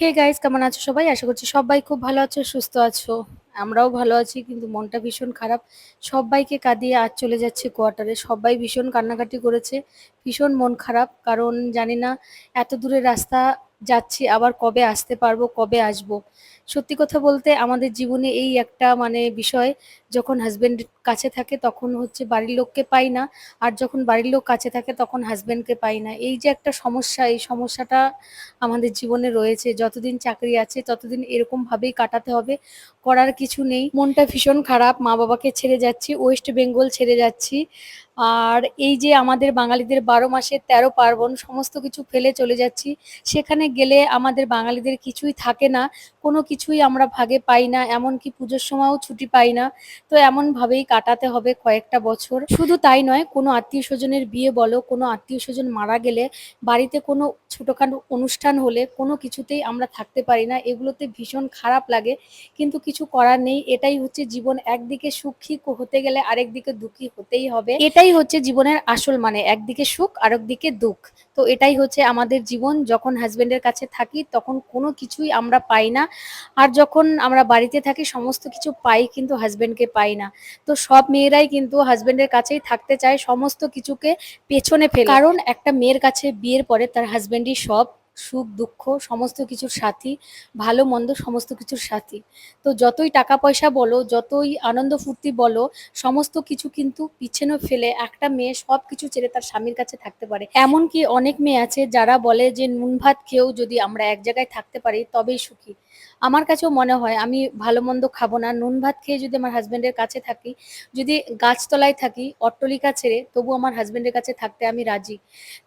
Hey guys কেমন আছো সবাই? আশা করছি সবাই খুব ভালো আছো, সুস্থ আছো। আমরাও ভালো আছি, কিন্তু মনটা ভীষণ খারাপ। সবাইকে কাঁদিয়ে আজ চলে যাচ্ছে কোয়ার্টারে। সবাই ভীষণ কান্নাকাটি করেছে, ভীষণ মন খারাপ। কারণ জানি না, এত দূরের রাস্তা যাচ্ছি, আবার কবে আসতে পারব, কবে আসব? সত্যি কথা বলতে আমাদের জীবনে এই একটা মানে বিষয়, যখন হাজবেন্ড কাছে থাকে তখন হচ্ছে বাড়ির লোককে পাই না, আর যখন বাড়ির লোক কাছে থাকে তখন হাজবেন্ডকে পাই না। এই যে একটা সমস্যা, এই সমস্যাটা আমাদের জীবনে রয়েছে। যতদিন চাকরি আছে, ততদিন এরকম ভাবেই কাটাতে হবে, করার কিছু নেই। মনটা ভীষণ খারাপ মা বাবাকে ছেড়ে যাচ্ছি, ওয়েস্ট বেঙ্গল ছেড়ে যাচ্ছি। আর এই যে আমাদের বাঙালিদের বারো মাসে তেরো পার্বণ, সমস্ত কিছু ফেলে চলে যাচ্ছি। সেখানে গেলে আমাদের বাঙালিদের কিছুই থাকে না। কোনো কিছুই আমরা ভাগে পাই না, এমনকি পুজোর সময়ও ছুটি পাই না। তো এমনভাবেই কাটাতে হবে কয়েকটা বছর। শুধু তাই নয়, কোনো আত্মীয় স্বজনের বিয়ে বলো, কোনো আত্মীয় স্বজন মারা গেলে বাড়িতে কোনো ছোটোখাটো অনুষ্ঠান হলে কোনো কিছুতেই আমরা থাকতে পারি না। এগুলোতে ভীষণ খারাপ লাগে, কিন্তু কিছু করার নেই। এটাই হচ্ছে জীবন। একদিকে সুখী হতে গেলে আরেকদিকে দুঃখী হতেই হবে। এটাই হচ্ছে জীবনের আসল মানে একদিকে সুখ, আরেকদিকে দুঃখ। তো এটাই হচ্ছে আমাদের জীবন, যখন হাজবেন্ডের কাছে থাকি, তখন কোনো কিছুই আমরা পাই না। আর যখন আমরা বাড়িতে থাকি, সমস্ত কিছু পাই কিন্তু হাজবেন্ডকে পাই না। তো সব মেয়েরাই কিন্তু হাজবেন্ডের কাছেই থাকতে চায়, সমস্ত কিছুকে পেছনে ফেলে। কারণ একটা মেয়ের কাছে বিয়ের পরে তার হাজব্যান্ডই সব। সুখ, দুঃখ, সমস্ত কিছুর সাথী, ভালো, মন্দ, সমস্ত কিছুর সাথী। তো যতই টাকা পয়সা বলো, যতই আনন্দ ফুর্তি বলো, সমস্ত কিছু কিন্তু পিছনে ফেলে একটা মেয়ে সব কিছু ছেড়ে তার স্বামীর কাছে থাকতে পারে। এমনকি অনেক মেয়ে আছে যারা বলে যে নুন ভাত খেয়েও যদি আমরা এক জায়গায় থাকতে পারি, তবেই সুখী। আমার কাছেও মনে হয় আমি ভালো মন্দ খাব না। নুন ভাত খেয়ে যদি আমার হাজব্যান্ডের কাছে থাকি, যদি গাছতলায় থাকি, অট্টলিকা ছেড়ে তবু আমার হাজব্যান্ডের কাছে থাকতে আমি রাজি।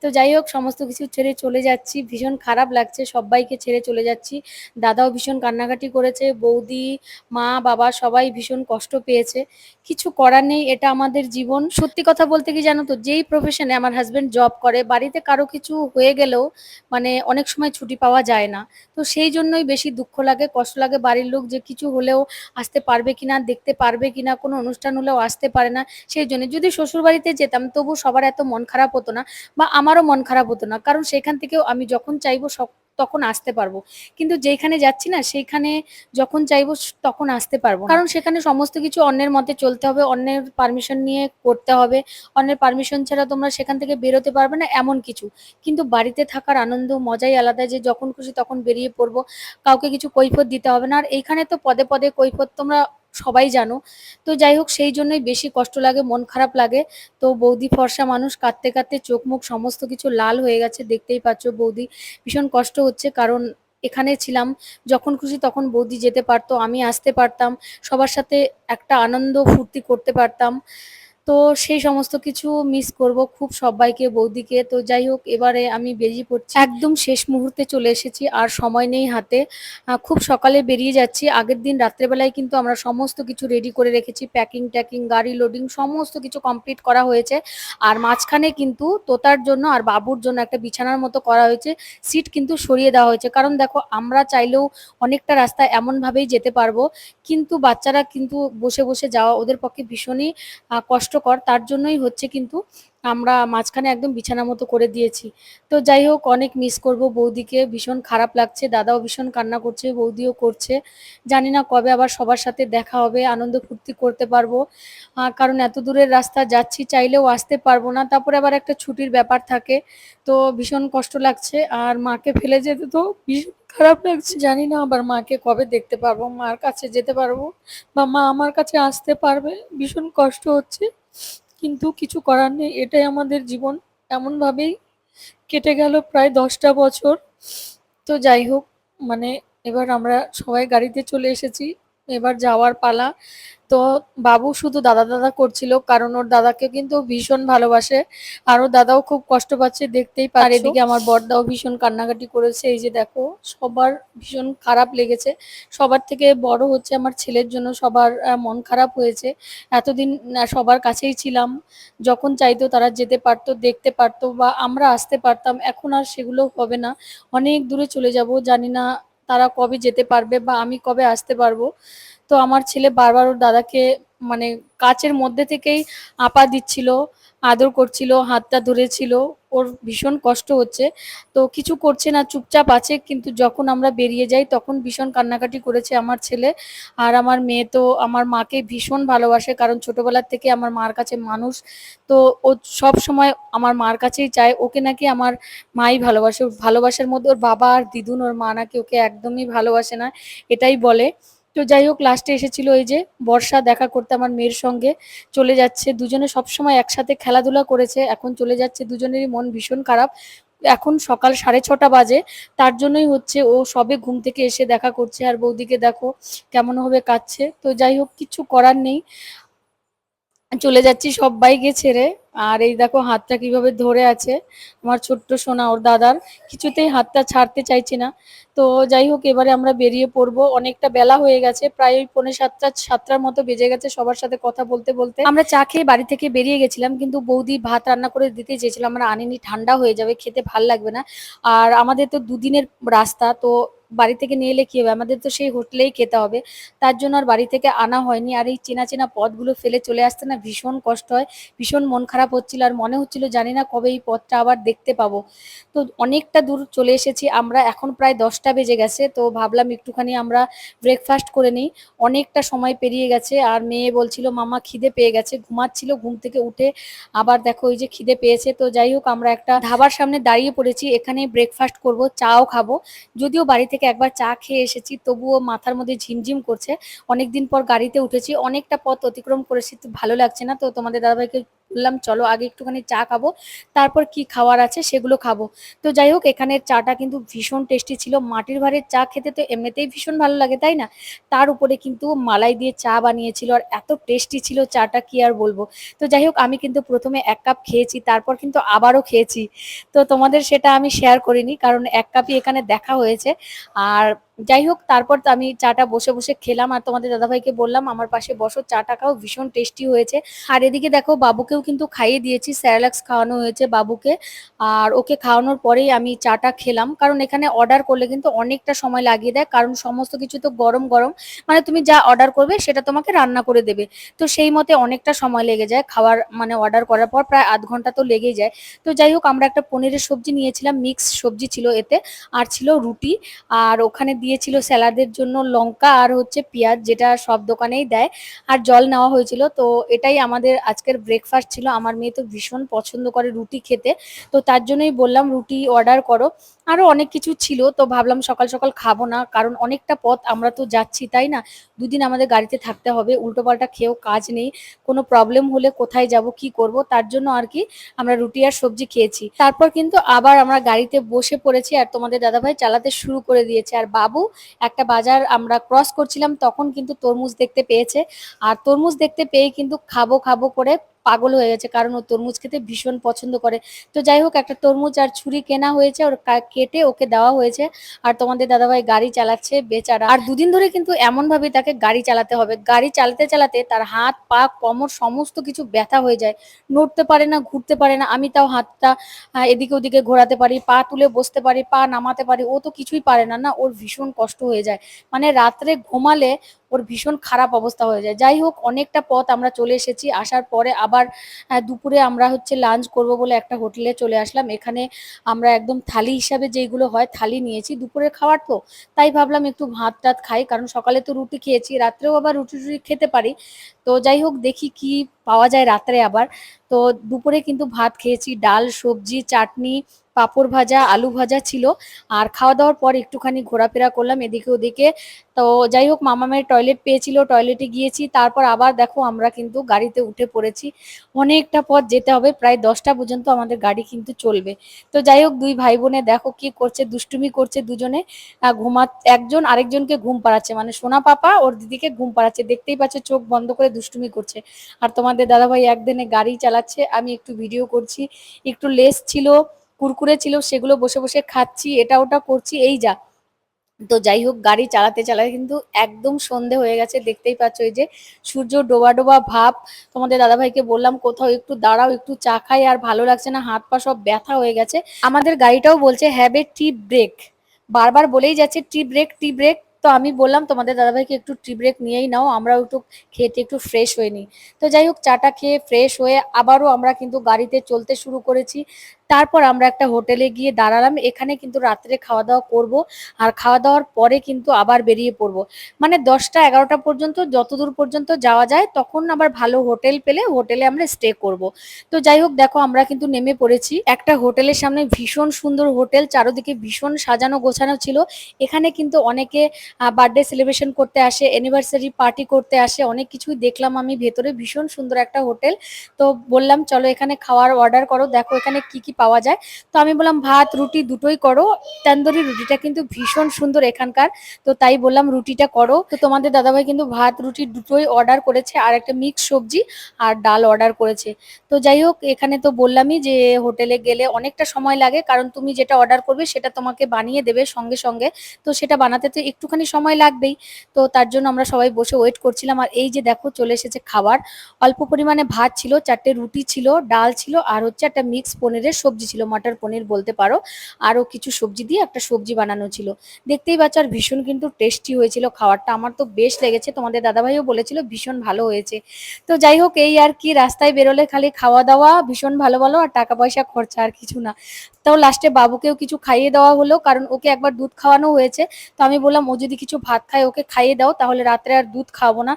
তো যাই হোক, সমস্ত কিছু ছেড়ে চলে যাচ্ছি। ভীষণ খারাপ লাগছে, সবাইকে ছেড়ে চলে যাচ্ছি। দাদাও ভীষণ কান্নাকাটি করেছে, বৌদি, মা, বাবা সবাই ভীষণ কষ্ট পেয়েছে। কিছু করার নেই, এটা আমাদের জীবন। সত্যি কথা বলতে কি জানো তো, যেই প্রফেশনে আমার হাজবেন্ড জব করে, বাড়িতে কারও কিছু হয়ে গেলেও মানে অনেক সময় ছুটি পাওয়া যায় না। তো সেই জন্যই বেশি দুঃখ লাগে, কষ্ট লাগে বাড়ির লোক যে কিছু হলেও আসতে পারবে কিনা, দেখতে পারবে কিনা, কোনো অনুষ্ঠান হলেও আসতে পারে না, সেই জন্য যদি শ্বশুর বাড়িতে যেতাম, তবু সবার এত মন খারাপ হতো না বা আমারও মন খারাপ হতো না, কারণ সেখান থেকেও আমি যখন চাইব তখন আসতে পারব। কিন্তু যেখানে যাচ্ছি না, সেইখানে যখন চাইব তখন আসতে পারব কারণ সেখানে সমস্ত কিছু অন্যের মতে চলতে হবে, অন্যের পারমিশন নিয়ে করতে হবে। অন্যের পারমিশন ছাড়া তোমরা সেখান থেকে বেরোতে পারবে না, এমন কিছু। কিন্তু বাড়িতে থাকার আনন্দ, মজাই আলাদা, যে যখন খুশি তখন বেরিয়ে পড়ব। কাউকে কিছু কৈফত দিতে হবে না। আর এইখানে তো পদে পদে কৈফত তোমরা সবাই জানো। তো যাই হোক সেই জন্যই বেশি কষ্ট লাগে, মন খারাপ লাগে। তো বৌদি ফর্সা মানুষ, কাঁদতে কাঁদতে চোখ মুখ সমস্ত কিছু লাল হয়ে গেছে, দেখতেই পাচ্ছ বৌদি। ভীষণ কষ্ট হচ্ছে, কারণ এখানে ছিলাম, যখন খুশি তখন বৌদি যেতে পারতো, আমি আসতে পারতাম, সবার সাথে একটা আনন্দ ফুর্তি করতে পারতাম। তো সেই সমস্ত কিছু মিস করব খুব সবাইকে বৌদিকে। তো যাই হোক এবারে আমি বেরিয়ে পড়ছি। একদম শেষ মুহূর্তে চলে এসেছি আর সময় নেই হাতে। খুব সকালে বেরিয়ে যাচ্ছি। আগের দিন রাত্রেবেলায় কিন্তু আমরা সমস্ত কিছু রেডি করে রেখেছি। প্যাকিং ট্যাকিং গাড়ি লোডিং সমস্ত কিছু কমপ্লিট করা হয়েছে। আর মাঝখানে কিন্তু তোতার জন্য আর বাবুর জন্য একটা বিছানার মতো করা হয়েছে। সিট কিন্তু সরিয়ে দেওয়া হয়েছে। কারণ দেখো আমরা চাইলেও অনেকটা রাস্তা এমনভাবেই যেতে পারব। কিন্তু বাচ্চারা কিন্তু বসে বসে যাওয়া ওদের পক্ষে ভীষণই আহ, কষ্টকর, তার জন্যই হচ্ছে কিন্তু আমরা মাঝখানে একদম বিছানা মতো করে দিয়েছি। তো যাই হোক, অনেক মিস করব বৌদিকে, ভীষণ খারাপ লাগছে, দাদাও ভীষণ কান্না করছে, বৌদিও করছে। জানি না কবে আবার সবার সাথে দেখা হবে, আনন্দ ফুর্তি করতে পারব। কারণ এত দূরের রাস্তা যাচ্ছি, চাইলেও আসতে পারব না। তারপরে আবার একটা ছুটির ব্যাপার থাকে, তো ভীষণ কষ্ট লাগছে। আর মাকে ফেলে যেতে তো ভীষণ খারাপ লাগছে। জানি না আবার মাকে কবে দেখতে পারব, মার কাছে যেতে পারব, বা মা আমার কাছে আসতে পারবে, ভীষণ কষ্ট হচ্ছে। কিন্তু কিছু করার নেই, এটাই আমাদের জীবন। এমনভাবেই কেটে গেল প্রায় দশটা বছর। তো যাই হোক মানে এবার আমরা সবাই গাড়িতে চলে এসেছি। এবার যাওয়ার পালা। তো বাবু শুধু দাদা দাদা করছিল, কারণ ওর দাদাকে কিন্তু ভীষণ ভালোবাসে। আর ওর দাদাও খুব কষ্ট পাচ্ছে, দেখতেই পারে এদিকে আমার বড়দাও ভীষণ কান্নাকাটি করেছে, এই যে দেখো, সবার ভীষণ খারাপ লেগেছে। সবার থেকে বড় হচ্ছে আমার ছেলের জন্য সবার মন খারাপ হয়েছে। এতদিন সবার কাছেই ছিলাম। যখন চাইতো তারা যেতে পারতো, দেখতে পারতো বা আমরা আসতে পারতাম, এখন আর সেগুলো হবে না। অনেক দূরে চলে যাব, জানি না তারা কবে যেতে পারবে বা আমি কবে আসতে পারব? তো আমার ছেলে বারবার ওর দাদাকে মানে কাচের মধ্যে থেকেই আপা দিচ্ছিল, আদর করছিল, হাতটা ধরেছিল। ওর ভীষণ কষ্ট হচ্ছে। তো কিছু করছে না, চুপচাপ আছে, কিন্তু যখন আমরা বেরিয়ে যাই তখন ভীষণ কান্নাকাটি করেছে আমার ছেলে আর আমার মেয়ে। তো আমার মাকে ভীষণ ভালোবাসে কারণ ছোটবেলার থেকে আমার মার কাছে মানুষ। তো ও সব সময় আমার মার কাছেই চায়। ওকে নাকি আমার মাই ভালোবাসে। ভালোবাসার মধ্যে ওর বাবা আর দিদুন, ওর মা নাকি ওকে একদমই ভালোবাসে না, এটাই বলে। তো যাই হোক লাস্টে এসেছিল ওই যে বর্ষা, দেখা করতে আমার মেয়ের সঙ্গে চলে যাচ্ছে। দুজনে সবসময় একসাথে খেলাধুলা করেছে, এখন চলে যাচ্ছে, দুজনেরই মন ভীষণ খারাপ। এখন সকাল সাড়ে ছটা বাজে, তার জন্যই হচ্ছে ও সবে ঘুম থেকে এসে দেখা করছে। আর বৌদিকে দেখো কেমন হবে, কাঁদছে। তো যাই হোক, কিছু করার নেই। চলে যাচ্ছি সবাইকে ছেড়ে আর এই দেখো হাতটা কীভাবে ধরে আছে আমার ছোট্ট সোনা, ওর দাদার। কিছুতেই হাতটা ছাড়তে চাইছে না। তো যাই হোক, এবারে আমরা বেরিয়ে পড়ব। অনেকটা বেলা হয়ে গেছে, প্রায় ওই পৌনে সাতটা, সাতটার মতো বেজে গেছে সবার সাথে কথা বলতে বলতে। আমরা চা খেয়ে বাড়ি থেকে বেরিয়ে গেছিলাম, কিন্তু বৌদি ভাত রান্না করে দিতে চেয়েছিলাম আমরা আনিনি, ঠান্ডা হয়ে যাবে, খেতে ভালো লাগবে না। আর আমাদের তো দুদিনের রাস্তা, তো বাড়ি থেকে নিয়ে এলে কি হবে? আমাদের তো সেই হোটেলেই খেতে হবে। তার জন্য আর বাড়ি থেকে আনা হয়নি। আর এই চেনা চেনা পথগুলো ফেলে চলে আসতে না ভীষণ কষ্ট হয়। ভীষণ মন খারাপ হচ্ছিল। আর মনে হচ্ছিল জানি না কবে এই পথটা আবার দেখতে পাবো। তো অনেকটা দূর চলে এসেছি। আমরা এখন প্রায় দশটা বেজে গেছে। তো ভাবলাম একটুখানি আমরা ব্রেকফাস্ট করে নিই। অনেকটা সময় পেরিয়ে গেছে। আর মেয়ে বলছিল, মামা খিদে পেয়ে গেছে। ঘুমাচ্ছিল ঘুম থেকে উঠে। আবার দেখো ওই যে খিদে পেয়েছে। তো যাই হোক, আমরা একটা ধাবার সামনে দাঁড়িয়ে পড়েছি। এখানে ব্রেকফাস্ট করব, চাও খাব। যদিও বাড়ি থেকে একবার চা খেয়ে এসেছি, তবুও মাথার মধ্যে ঝিমঝিম করছে। অনেকদিন পর গাড়িতে উঠেছি, অনেকটা পথ অতিক্রম করেছি ভালো লাগছে না। তো তোমাদের দাদাভাইকে বললাম, চলো আগে একটুখানি চা খাব, তারপর কি খাওয়ার আছে সেগুলো খাব। তো যাই হোক, এখানের চাটা কিন্তু ভীষণ টেস্টি ছিল। মাটির ভাঁড়ের চা খেতে তো এমনিতেই ভীষণ ভালো লাগে, তাই না? তার উপরে কিন্তু মালাই দিয়ে চা বানিয়েছিল আর এত টেস্টি ছিল চাটা, কি আর বলব? তো যাই হোক, আমি কিন্তু প্রথমে এক কাপ খেয়েছি, তারপর কিন্তু আবারও খেয়েছি। তো তোমাদের সেটা আমি শেয়ার করিনি, কারণ এক কাপই এখানে দেখা হয়েছে। আর যাই হোক তারপর আমি চাটা বসে বসে খেলাম আর তোমাদের দাদাভাইকে বললাম, আমার পাশে বসো, চাটা খাও, ভীষণ টেস্টি হয়েছে। আর এদিকে দেখো, বাবুকেও কিন্তু খাইয়ে দিয়েছি, স্যারালাক্স খাওয়ানো হয়েছে বাবুকে। আর ওকে খাওয়ানোর পরেই আমি চাটা খেলাম, কারণ এখানে অর্ডার করলে কিন্তু অনেকটা সময় লাগিয়ে দেয়, কারণ সমস্ত কিছু তো গরম গরম। মানে তুমি যা অর্ডার করবে, সেটা তোমাকে রান্না করে দেবে। তো সেই মতে অনেকটা সময় লেগে যায় খাওয়ার মানে অর্ডার করার পর, প্রায় আধ ঘণ্টা তো লেগেই যায়। তো যাই হোক আমরা একটা পনিরের সবজি নিয়েছিলাম মিক্স সবজি ছিল এতে, আর ছিল রুটি। আর ওখানে দিয়েছিল স্যালাডের জন্য লঙ্কা আর হচ্ছে পেঁয়াজ, যেটা সব দোকানেই দেয়। আর জল নেওয়া হয়েছিল, তো এটাই আমাদের আজকের ব্রেকফাস্ট ছিল। আমার মেয়ে তো ভীষণ পছন্দ করে রুটি খেতে, তো তার জন্যই বললাম, রুটি অর্ডার করো। আরও অনেক কিছু ছিল, তো ভাবলাম সকাল সকাল খাব না, কারণ অনেকটা পথ আমরা তো যাচ্ছি, তাই না? দুদিন আমাদের গাড়িতে থাকতে হবে, উল্টোপাল্টা খেয়েও কাজ নেই, কোনো প্রবলেম হলে কোথায় যাব, কি করব? তার জন্য আর কি আমরা রুটি আর সবজি খেয়েছি। তারপর কিন্তু আবার আমরা গাড়িতে বসে পড়েছি, আর তোমাদের দাদাভাই চালাতে শুরু করে দিয়েছে, আর বাবু একটা বাজার আমরা ক্রস করছিলাম, তখন কিন্তু তরমুজ দেখতে পেয়েছে। আর তরমুজ দেখতে পেয়ে কিন্তু খাব খাব করে পাগল হয়ে গেছে, কারণ ও তরমুজ খেতে ভীষণ পছন্দ করে। তো যাই হোক, একটা তরমুজ আর ছুরি কেনা হয়েছে, ওর কেটে ওকে দেওয়া হয়েছে। আর তোমাদের দাদাভাই গাড়ি চালাচ্ছে বেচারা। আর দুদিন ধরে কিন্তু এমন ভাবে তাকে গাড়ি চালাতে হবে। গাড়ি চালাতে চালাতে তার হাত, পা, কোমর সমস্ত কিছু ব্যথা হয়ে যায়। নড়তে পারে না, ঘুরতে পারে না, আমি তাও হাতটা এদিকে ওদিকে ঘোরাতে পারি, পা তুলে বসতে পারি, পা নামাতে পারি, ও তো কিছুই পারে না না, ওর ভীষণ কষ্ট হয়ে যায়। মানে রাত্রে ঘুমালে ওর ভীষণ খারাপ অবস্থা হয়ে যায়। যাই হোক অনেকটা পথ আমরা চলে এসেছি। আসার পরে আবার আহ, দুপুরে আমরা হচ্ছে লাঞ্চ করব বলে একটা হোটেলে চলে আসলাম। এখানে আমরা একদম থালি হিসাবে যেগুলো হয় থালি নিয়েছি। দুপুরের খাবার তো তাই ভাবলাম একটু ভাত টাত খাই। কারণ সকালে তো রুটি খেয়েছি রাত্রেও আবার রুটি টুটি খেতে পারি। তো যাই হোক দেখি কি পাওয়া যায় রাত্রে আবার। তো দুপুরে কিন্তু ভাত খেয়েছি ডাল সবজি চাটনি পাঁপড় ভাজা, আলু ভাজা ছিল। আর খাওয়া দাওয়ার পর একটুখানি ঘোরাফেরা করলাম এদিকে ওদিকে। তো যাই হোক, মামামের টয়লেট পেয়েছিল টয়লেটে গিয়েছি। তারপর আবার দেখো আমরা কিন্তু গাড়িতে উঠে পড়েছি। অনেকটা পথ যেতে হবে, প্রায় দশটা পর্যন্ত আমাদের গাড়ি কিন্তু চলবে। তো যাই হোক, দুই ভাই বোনে দেখো কি করছে, দুষ্টুমি করছে দুজনে। ঘুমা একজন আরেকজনকে ঘুম পাড়াচ্ছে। মানে সোনা পাপা ওর দিদিকে ঘুম পাড়াচ্ছে। দেখতেই পাচ্ছ চোখ বন্ধ করে দুষ্টুমি করছে। আর তোমাদের দাদাভাই একদিনে গাড়ি চালাচ্ছে। আমি একটু ভিডিও করছি। একটু লেস ছিল। কুরকুরে ছিল, সেগুলো বসে বসে খাচ্ছি, এটা ওটা করছি, এই যা। তো যাই হোক, গাড়ি চালাতে চালাতে কিন্তু একদম সন্ধে হয়ে গেছে, দেখতেই পাচ্ছ এই যে সূর্য ডোবা ডোবা ভাব। তোমাদের দাদাভাইকে বললাম, কোথাও একটু দাঁড়াও, একটু চা খাই, আর ভালো লাগছে না, হাত পা সব ব্যথা হয়ে গেছে। আমাদের গাড়িটাও বলছে হ্যাভ এ টি ব্রেক। বারবার বলেই যাচ্ছে, টি ব্রেক টি ব্রেক। তো আমি বললাম, তোমাদের দাদাভাইকে একটু টি ব্রেক নিয়েই নাও, আমরাও একটু খেতে একটু ফ্রেশ হয়ে নিই। তো যাই হোক, চাটা খেয়ে ফ্রেশ হয়ে আবারও আমরা কিন্তু গাড়িতে চলতে শুরু করেছি। তারপর আমরা একটা হোটেলে গিয়ে দাঁড়ালাম। এখানে কিন্তু রাত্রে খাওয়া দাওয়া করব। আর খাওয়া দাওয়ার পরে কিন্তু আবার বেরিয়ে পড়ব। মানে দশটা, এগারোটা পর্যন্ত, যতদূর পর্যন্ত যাওয়া যায়, তখন আবার ভালো হোটেল পেলে হোটেলে আমরা স্টে করব। তো যাই হোক, দেখো আমরা কিন্তু নেমে পড়েছি। একটা হোটেলের সামনে ভীষণ সুন্দর হোটেল চারোদিকে ভীষণ সাজানো গোছানো ছিল। এখানে কিন্তু অনেকে বার্থডে সেলিব্রেশন করতে আসে অ্যানিভার্সারি পার্টি করতে আসে, অনেক কিছুই দেখলাম আমি ভেতরে। ভীষণ সুন্দর একটা হোটেল তো বললাম, চলো এখানে খাওয়ার অর্ডার করো। দেখো এখানে কি কি পাওয়া যায়। তো আমি বললাম, ভাত, রুটি দুটোই করো। তন্দুরি রুটিটা কিন্তু ভীষণ সুন্দর এখানকার। তো তাই বললাম, রুটিটা করো। তো তোমাদের দাদাভাই কিন্তু ভাত, রুটি দুটোই অর্ডার করেছে, আর একটা মিক্স সবজি আর ডাল অর্ডার করেছে। তো যাই হোক, এখানে তো বললামই যে হোটেলে গেলে অনেকটা সময় লাগে, কারণ তুমি যেটা অর্ডার করবে সেটা তোমাকে বানিয়ে দেবে সঙ্গে সঙ্গে। তো সেটা বানাতে তো একটুখানি সময় লাগবেই। তো তার জন্য আমরা সবাই বসে ওয়েট করছিলাম। আর এই যে দেখো, চলে এসেছে খাবার। অল্প পরিমাণে ভাত ছিল, চারটে রুটি ছিল, ডাল ছিল, আর হচ্ছে একটা মিক্স পনিরের সবজি ছিল, মটর, পনির বলতে পারো, আরও কিছু সবজি দিয়ে একটা সবজি বানানো ছিল। দেখতেই পাচ্ছ আর ভীষণ কিন্তু টেস্টি হয়েছিল খাবারটা আমার তো বেশ লেগেছে। তোমাদের দাদাভাইও বলেছিল ভীষণ ভালো হয়েছে। তো যাই হোক, এই আর কি, রাস্তায় বেরোলে খালি খাওয়া দাওয়া ভীষণ ভালো ভালো আর টাকা পয়সা খরচা আর কিছু না। তাও লাস্টে বাবুকেও কিছু খাইয়ে দেওয়া হলো, কারণ ওকে একবার দুধ খাওয়ানো হয়েছে। তো আমি বললাম, ও যদি কিছু ভাত খায়, ওকে খাইয়ে দাও, তাহলে রাত্রে আর দুধ খাওয়াবো না।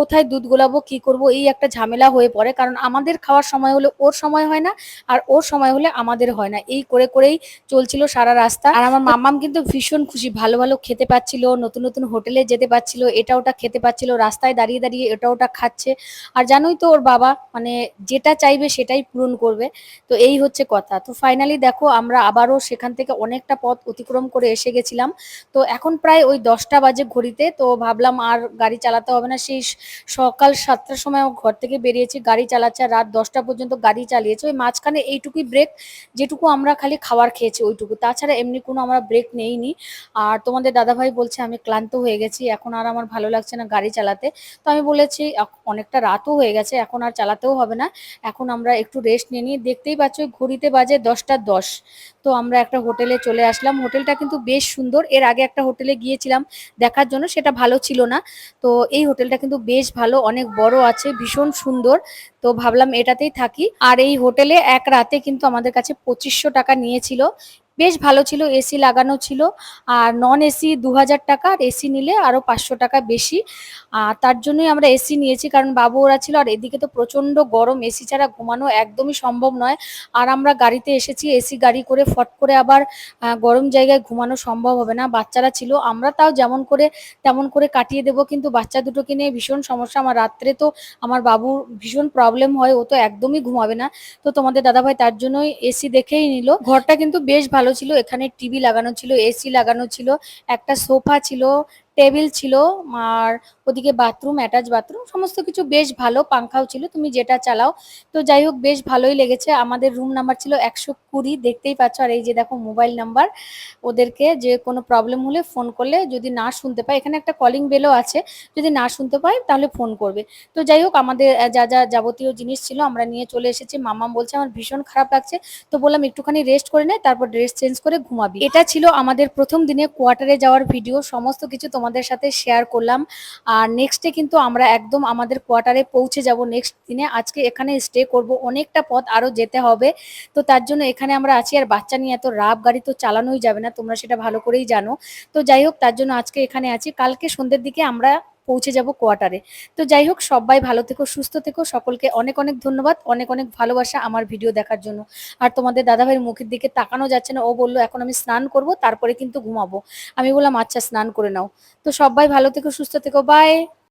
কোথায় দুধ গোলাবো, কি করব, এই একটা ঝামেলা হয়ে পড়ে। কারণ আমাদের খাওয়ার সময় হলে ওর সময় হয় না, আর ওর সময় হলে আমাদের হয় না। এই করে করেই চলছিল সারা রাস্তা। আর আমার মাম্মাম কিন্তু ভীষণ খুশি, ভালো ভালো খেতে পাচ্ছিল, নতুন নতুন হোটেলে যেতে পারছিল এটা ওটা খেতে পাচ্ছিল, রাস্তায় দাঁড়িয়ে দাঁড়িয়ে এটা ওটা খাচ্ছে। আর জানোই তো ওর বাবা মানে যেটা চাইবে সেটাই পূরণ করবে। তো এই হচ্ছে কথা। তো ফাইনালি দেখো, আমরা আবারও সেখান থেকে অনেকটা পথ অতিক্রম করে এসে গেছিলাম। তো এখন প্রায় ওই দশটা বাজে ঘড়িতে, তো ভাবলাম আর গাড়ি চালাতে হবে না, সেই সকাল সাতটার সময় ও ঘর থেকে বেরিয়েছি, গাড়ি চালাচ্ছে রাত দশটা পর্যন্ত গাড়ি চালিয়েছে। ওই মাঝখানে এইটুকুই ব্রেক যেটুকু আমরা খালি খাবার খেয়েছি ওইটুকু। তাছাড়া এমনি কোনো আমরা ব্রেক নেইনি। আর তোমাদের দাদাভাই বলছে, আমি ক্লান্ত হয়ে গেছি, এখন আর আমার ভালো লাগছে না গাড়ি চালাতে। তো আমি বলেছি অনেকটা রাতও হয়ে গেছে, এখন আর চালাতেও হবে না। এখন আমরা একটু রেস্ট নিয়ে নিই। দেখতেই পাচ্ছ, ঘড়িতে বাজে দশটা দশ। তো আমরা একটা হোটেলে চলে আসলাম। হোটেলটা কিন্তু বেশ সুন্দর। এর আগে একটা হোটেলে গিয়েছিলাম দেখার জন্য, সেটা ভালো ছিল না। তো এই হোটেলটা কিন্তু বেশ ভালো, অনেক বড় আছে, ভীষণ সুন্দর। তো ভাবলাম এটাতেই থাকি। আর এই হোটেলে এক রাতে কিন্তু আমাদের কাছে পঁচিশশো টাকা নিয়েছিল। বেশ ভালো ছিল এসি লাগানো ছিল। আর নন এসি দু হাজার টাকা আর এসি নিলে আরও পাঁচশো টাকা বেশি। আর তার জন্যই আমরা এসি নিয়েছি, কারণ বাবু ওরা ছিল, আর এদিকে তো প্রচণ্ড গরম এসি ছাড়া ঘুমানো একদমই সম্ভব নয়। আর আমরা গাড়িতে এসেছি এসি গাড়ি করে ফট করে আবার গরম জায়গায় ঘুমানো সম্ভব হবে না। বাচ্চারা ছিল, আমরা তাও যেমন করে, তেমন করে কাটিয়ে দেবো, কিন্তু বাচ্চা দুটোকে নিয়ে ভীষণ সমস্যা। আমার রাত্রে তো আমার বাবুর ভীষণ প্রবলেম হয়, ও তো একদমই ঘুমাবে না। তো তোমাদের দাদাভাই তার জন্যই এসি দেখেই নিল। ঘরটা কিন্তু বেশ ভালো ছিল এখানে টিভি লাগানো ছিল এসি লাগানো ছিল একটা সোফা ছিল টেবিল ছিল, আর ওদিকে বাথরুম, অ্যাটাচ বাথরুম, সমস্ত কিছু বেশ ভালো, পাংখাও ছিল, তুমি যেটা চালাও। তো যাই হোক, বেশ ভালোই লেগেছে। আমাদের রুম নাম্বার ছিল একশো কুড়ি, দেখতেই পাচ্ছ। আর এই যে দেখো মোবাইল নাম্বার ওদেরকে যে কোনো প্রবলেম হলে ফোন করলে, যদি না শুনতে পায়, এখানে একটা কলিং বেলও আছে, যদি না শুনতে পায়, তাহলে ফোন করবে। তো যাই হোক, আমাদের যা যা যাবতীয় জিনিস ছিল, আমরা নিয়ে চলে এসেছি। মামা বলছে, আমার ভীষণ খারাপ লাগছে। তো বললাম, একটুখানি রেস্ট করে নেয় তারপর ড্রেস চেঞ্জ করে ঘুমাবি। এটা ছিল আমাদের প্রথম দিনে কোয়ার্টারে যাওয়ার ভিডিও সমস্ত কিছু তোমাদের সাথে শেয়ার করলাম। আর নেক্সটে কিন্তু আমরা একদম আমাদের কোয়ার্টারে পৌঁছে যাব নেক্সট দিনে। আজকে এখানে স্টে করব। অনেকটা পথ আরও যেতে হবে। তো তার জন্য এখানে আমরা আছি। আর বাচ্চা নিয়ে এত রাব গাড়ি তো চালানোই যাবে না। তোমরা সেটা ভালো করেই জানো। তো যাই হোক, তার জন্য আজকে এখানে আছি। কালকে সন্ধ্যের দিকে আমরা পৌঁছে যাব কোয়ার্টারে তো যাই হোক, সবাই ভালো থেকো, সুস্থ থেকো। সকলকে অনেক অনেক ধন্যবাদ, অনেক অনেক ভালোবাসা আমার ভিডিও দেখার জন্য। আর তোমাদের দাদাভাইয়ের মুখের দিকে তাকানো যাচ্ছে না। ও বলল, এখন আমি স্নান করব, তারপরে কিন্তু ঘুমাবো। আমি বললাম আচ্ছা স্নান করে নাও। তো সবাই ভালো থেকো, সুস্থ থেকো। বাই